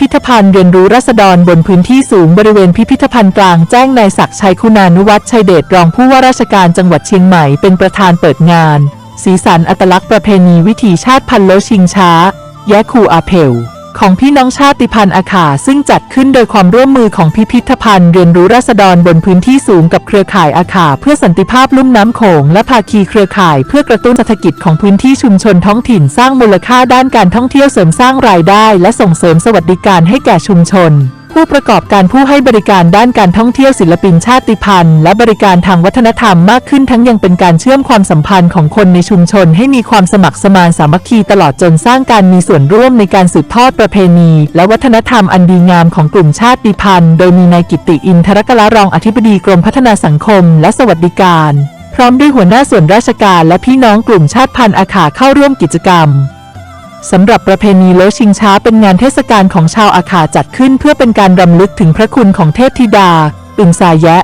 พิธภัณฑ์เรียนรู้รัษฎรบนพื้นที่สูงบริเวณพิพิธภัณฑ์กลางแจ้งนายศักดิ์ชัยคุณานุวัฒน์ชัยเดชรองผู้ว่าราชการจังหวัดเชียงใหม่เป็นประธานเปิดงาน สีสันอัตลักษณ์ประเพณีวิถีชาติพันธุ์โลชิงช้า แยะคูอาเพล ของพี่น้องชาติพันธุ์อาขาซึ่งจัดขึ้นโดยความร่วมมือของพิพิธภัณฑ์เรียนรู้ราษฎรบนพื้นที่สูงกับเครือข่ายอาขาเพื่อสันติภาพลุ่มน้ำโขงและภาคีเครือข่ายเพื่อกระตุ้นเศรษฐกิจของพื้นที่ชุมชนท้องถิ่นสร้างมูลค่าด้านการท่องเที่ยวเสริมสร้างรายได้ และส่งเสริมสวัสดิการให้แก่ชุมชน ผู้ประกอบการผู้ให้บริการด้านการท่องเที่ยวศิลปินชาติพันธุ์ และบริการทางวัฒนธรรมมากขึ้นทั้งยังเป็นการเชื่อมความสัมพันธ์ของคนในชุมชนให้มีความสมัครสมานสามัคคีตลอดจนสร้างการมีส่วนร่วมในการสืบทอดประเพณี และวัฒนธรรมอันดีงามของกลุ่มชาติพันธุ์ โดยมีนายกิติอินทรกลารองอธิบดีกรมพัฒนาสังคม และสวัสดิการ พร้อมด้วยหัวหน้าส่วนราชการและพี่น้องกลุ่มชาติพันธุ์อาขาเข้าร่วมกิจกรรม สำหรับประเพณีโลชิงช้าเป็นงานเทศกาลของชาวอาขาจัดขึ้นเพื่อเป็นการรำลึกถึงพระคุณของเทพธิดาอึงสายแยะ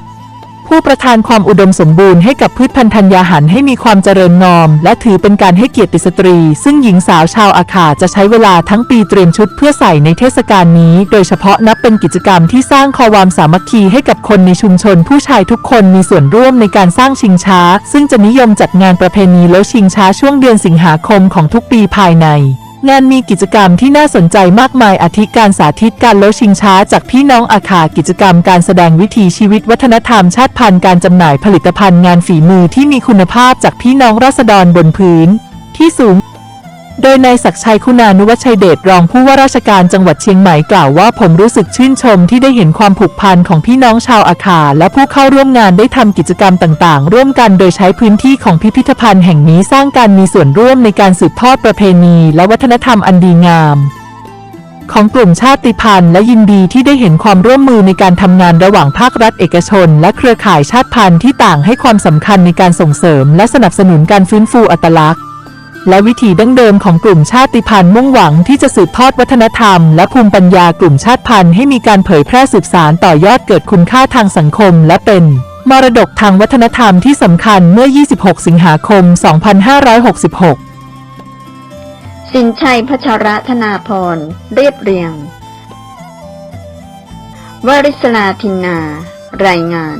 ผู้ประทานความอุดมสมบูรณ์ให้กับพืชพันธุ์ธัญญาหารให้มีความเจริญงอม และถือเป็นการให้เกียรติสตรี ซึ่งหญิงสาวชาวอาขาจะใช้เวลาทั้งปีเตรียมชุดเพื่อใส่ในเทศกาลนี้ โดยเฉพาะนับเป็นกิจกรรมที่สร้างความสามัคคีให้กับคนในชุมชน ผู้ชายทุกคนมีส่วนร่วมในการสร้างชิงช้า ซึ่งจะนิยมจัดงานประเพณีโลชิงช้าช่วงเดือนสิงหาคมของทุกปีภายใน งานมีกิจกรรมที่น่าสนใจมากมายอาทิการสาธิตการโลชิงช้าจากพี่น้องอาคากิจกรรมการแสดงวิถีชีวิตวัฒนธรรมชาติพันธุ์การจำหน่ายผลิตภัณฑ์งานฝีมือที่มีคุณภาพจากพี่น้องราษฎรบนพื้นที่สูง โดยนายศักชัยคุณานุวัชัยเดชรองผู้ว่าราชการจังหวัดเชียงใหม่กล่าวว่าผมรู้สึกชื่นชมที่ได้เห็นความผูกพันของพี่น้องชาวอาคา และผู้เข้าร่วมงานได้ทำกิจกรรมต่างๆ ร่วมกันโดยใช้พื้นที่ของพิพิธภัณฑ์แห่งนี้สร้างการมีส่วนร่วมในการสืบทอดประเพณี และวัฒนธรรมอันดีงามของกลุ่มชาติพันธุ์และยินดีที่ได้เห็นความร่วมมือในการทำงานระหว่างภาครัฐเอกชน และเครือข่ายชาติพันธุ์ที่ต่างให้ความสำคัญในการส่งเสริม และสนับสนุนการฟื้นฟูอัตลักษณ์ และวิถีดั้งเดิมของกลุ่มชาติพันธุ์มุ่งหวังที่จะสืบทอดวัฒนธรรมและภูมิปัญญากลุ่มชาติพันธุ์ให้มีการเผยแพร่สืบสารต่อยอดเกิดคุณค่าทางสังคมและเป็นมรดกทางวัฒนธรรมที่สำคัญเมื่อ 26 สิงหาคม 2566 สินชัยพัชรธนาพร เรียบเรียง วริศลาทินนา รายงาน